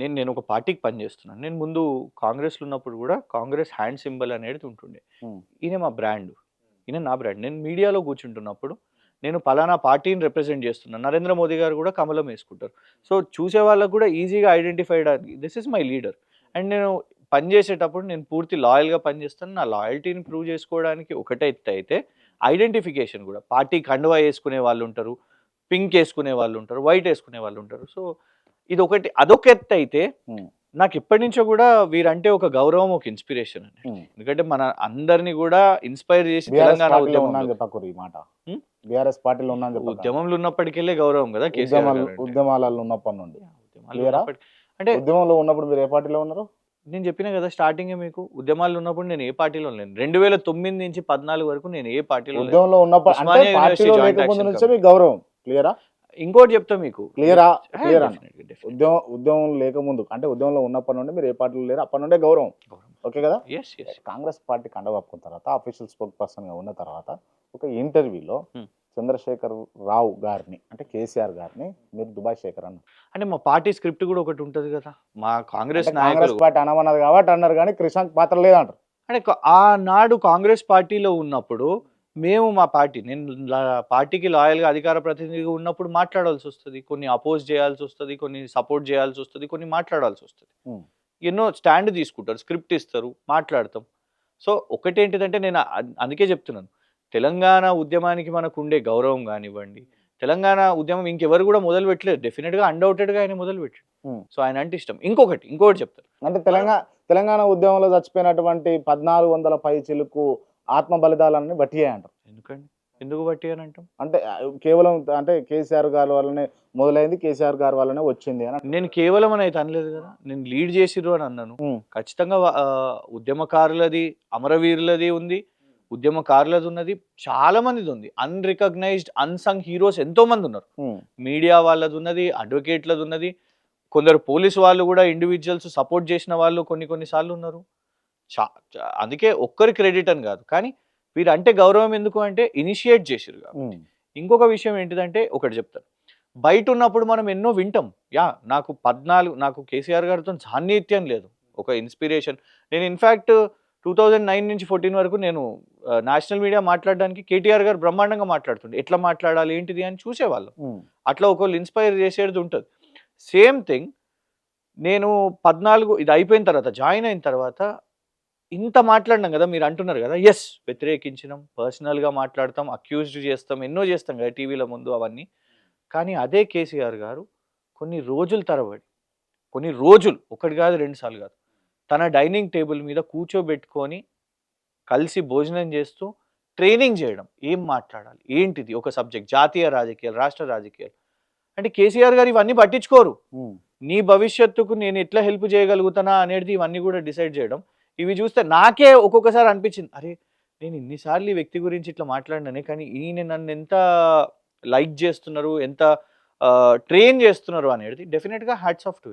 నేను నేను ఒక పార్టీకి పనిచేస్తున్నాను నేను ముందు కాంగ్రెస్లో ఉన్నప్పుడు కూడా కాంగ్రెస్ హ్యాండ్ సింబల్ అనేది ఉంటుండే. ఈయన మా బ్రాండ్. ఈయన నా బ్రాండ్. నేను మీడియాలో కూర్చుంటున్నప్పుడు నేను పలానా పార్టీని రిప్రజెంట్ చేస్తున్నాను నరేంద్ర మోదీ గారు కూడా కమలం వేసుకుంటారు. సో చూసే వాళ్ళకు కూడా ఈజీగా identified this is my leader. And నేను పనిచేసేటప్పుడు నేను పూర్తి లాయల్గా పనిచేస్తాను నా లాయల్టీని ప్రూవ్ చేసుకోవడానికి ఒకటే అయితే ఐడెంటిఫికేషన్ కూడా. పార్టీ కండువా వేసుకునే వాళ్ళు ఉంటారు పింక్ వేసుకునే వాళ్ళు ఉంటారు వైట్ వేసుకునే వాళ్ళు ఉంటారు. సో ఇది ఒకటి అదొక ఎత్తు అయితే. నాకు ఎప్పటి నుంచో కూడా వీరంటే ఒక గౌరవం ఒక ఇన్స్పిరేషన్ అండి. ఎందుకంటే మన అందరినీ కూడా ఇన్స్పైర్ చేసి తెలంగాణ చెప్పకూరు ఈ మాట? బీఆర్ఎస్ పార్టీలో ఉన్నా అని చెప్పక ఉద్యమంలో ఉన్నప్పటికెళ్ళే గౌరవం కదా. ఉద్యమాలలో ఉన్నప్పటి నుండి. అంటే ఉద్యమంలో ఉన్నప్పుడు మీరు ఏ పార్టీలో ఉన్నారు? నేను చెప్పిన కదా స్టార్టింగ్ మీకు? ఉద్యమాలు ఉన్నప్పుడు నేను ఏ పార్టీలో లేను. రెండు వేల తొమ్మిది నుంచి పద్నాలుగు వరకు నేను ఏ పార్టీలో ఉద్యమంలో ఉన్నప్పుడు గౌరవం. క్లియరా? ఇంకోటి చెప్తా మీకు. క్లియరా? క్లియర్. ఉద్యమం ఉద్యమం లేకముందు అంటే ఉద్యమంలో ఉన్నప్పటి నుండి మీరు ఏ పార్టీలో లేరు అప్పటి నుండే గౌరవం. ఓకే కదా. కాంగ్రెస్ పార్టీ కండవప్పుకున్న తర్వాత అఫీషియల్ స్పోక్ పర్సన్గా ఉన్న తర్వాత ఒక ఇంటర్వ్యూలో Hmm. చంద్రశేఖర్ రావు గారిని అంటే కేసీఆర్ గారిని మీరు దుబాయ్ శేఖర్ అన్న అంటే మా పార్టీ స్క్రిప్ట్ కూడా ఒకటి ఉంటది కదా? మా కాంగ్రెస్ కాంగ్రెస్ పార్టీ అనమన్నది కాబట్టి అన్నారు కానీ కృష్ణాంక్ పాత్ర లేదంటారు. అంటే ఆనాడు కాంగ్రెస్ పార్టీలో ఉన్నప్పుడు మేము మా పార్టీ నేను పార్టీకి లాయల్గా అధికార ప్రతినిధిగా ఉన్నప్పుడు మాట్లాడాల్సి వస్తుంది. కొన్ని అపోజ్ చేయాల్సి వస్తుంది కొన్ని సపోర్ట్ చేయాల్సి వస్తుంది కొన్ని మాట్లాడాల్సి వస్తుంది. ఎన్నో స్టాండ్ తీసుకుంటారు స్క్రిప్ట్ ఇస్తారు మాట్లాడతాం. సో ఒకటేంటిదంటే నేను అందుకే చెప్తున్నాను. తెలంగాణ ఉద్యమానికి మనకు ఉండే గౌరవం కానివ్వండి తెలంగాణ ఉద్యమం ఇంకెవరు కూడా మొదలు పెట్టలేదు డెఫినెట్గా అన్డౌటెడ్గా ఆయన మొదలు పెట్టాడు. సో ఆయన అంటే ఇష్టం. ఇంకొకటి ఇంకొకటి చెప్తాను. అంటే తెలంగాణ తెలంగాణ ఉద్యమంలో చచ్చిపోయినటువంటి పద్నాలుగు వందల పై చిలుకు ఆత్మ బలిదానాన్ని బట్టి అంటారు. ఎందుకండి? ఎందుకు బట్టి అని అంటాం? అంటే కేవలం అంటే కేసీఆర్ గారి వల్లనే మొదలైంది కేసీఆర్ గారి వల్లనే వచ్చింది అని. నేను కేవలం అని అయితే అనలేదు కదా. నేను లీడ్ చేసిర్రు అని అన్నాను. ఖచ్చితంగా ఉద్యమకారులది అమరవీరులది ఉంది. ఉద్యమకారులది ఉన్నది చాలా మందిది ఉంది. అన్రికగ్నైజ్డ్ అన్సంగ్ హీరోస్ ఎంతో మంది ఉన్నారు. మీడియా వాళ్ళది ఉన్నది అడ్వకేట్లది ఉన్నది. కొందరు పోలీసు వాళ్ళు కూడా ఇండివిజువల్స్ సపోర్ట్ చేసిన వాళ్ళు కొన్ని కొన్ని సార్లు ఉన్నారు. చా అందుకే ఒక్కరి క్రెడిట్ అని కాదు. కానీ వీరు అంటే గౌరవం ఎందుకు అంటే ఇనిషియేట్ చేసిరు కాబట్టి. ఇంకొక విషయం ఏంటిదంటే ఒకటి చెప్తాను. బయట ఉన్నప్పుడు మనం ఎన్నో వింటాం. యా నాకు పద్నాలుగు నాకు కేసీఆర్ గారితో సాన్నిహిత్యం లేదు. ఒక ఇన్స్పిరేషన్. నేను in fact two thousand nine నుంచి ఫోర్టీన్ వరకు నేను నేషనల్ మీడియా మాట్లాడడానికి కేటీఆర్ గారు బ్రహ్మాండంగా మాట్లాడుతుండే. ఎట్లా మాట్లాడాలి ఏంటిది అని చూసేవాళ్ళం. అట్లా ఒకళ్ళు ఇన్స్పైర్ చేసేది ఉంటుంది. సేమ్ థింగ్ నేను పద్నాలుగు ఇది అయిపోయిన తర్వాత జాయిన్ అయిన తర్వాత ఇంత మాట్లాడినాం కదా మీరు అంటున్నారు కదా ఎస్ వ్యతిరేకించినాం పర్సనల్గా మాట్లాడతాం అక్యూజ్డ్ చేస్తాం ఎన్నో చేస్తాం కదా టీవీల ముందు అవన్నీ. కానీ అదే కేసీఆర్ గారు కొన్ని రోజుల తరబడి కొన్ని రోజులు ఒకటి కాదు రెండు సార్లు కాదు తన డైనింగ్ టేబుల్ మీద కూర్చోబెట్టుకొని కలిసి భోజనం చేస్తూ ట్రైనింగ్ చేయడం. ఏం మాట్లాడాలి? ఏంటిది ఒక సబ్జెక్ట్? జాతీయ రాజకీయాలు రాష్ట్ర రాజకీయాలు. అంటే కేసీఆర్ గారు ఇవన్నీ పట్టించుకోరు. నీ భవిష్యత్తుకు నేను ఎట్లా హెల్ప్ చేయగలుగుతానా అనేది ఇవన్నీ కూడా డిసైడ్ చేయడం. ఇవి చూస్తే నాకే ఒక్కొక్కసారి అనిపించింది. అరే నేను ఇన్నిసార్లు ఈ వ్యక్తి గురించి ఇట్లా మాట్లాడినానే కానీ ఈయన నన్ను ఎంత లైక్ చేస్తున్నారు ఎంత ట్రైన్ చేస్తున్నారు అనేది డెఫినెట్గా హ్యాట్స్ ఆఫ్ టు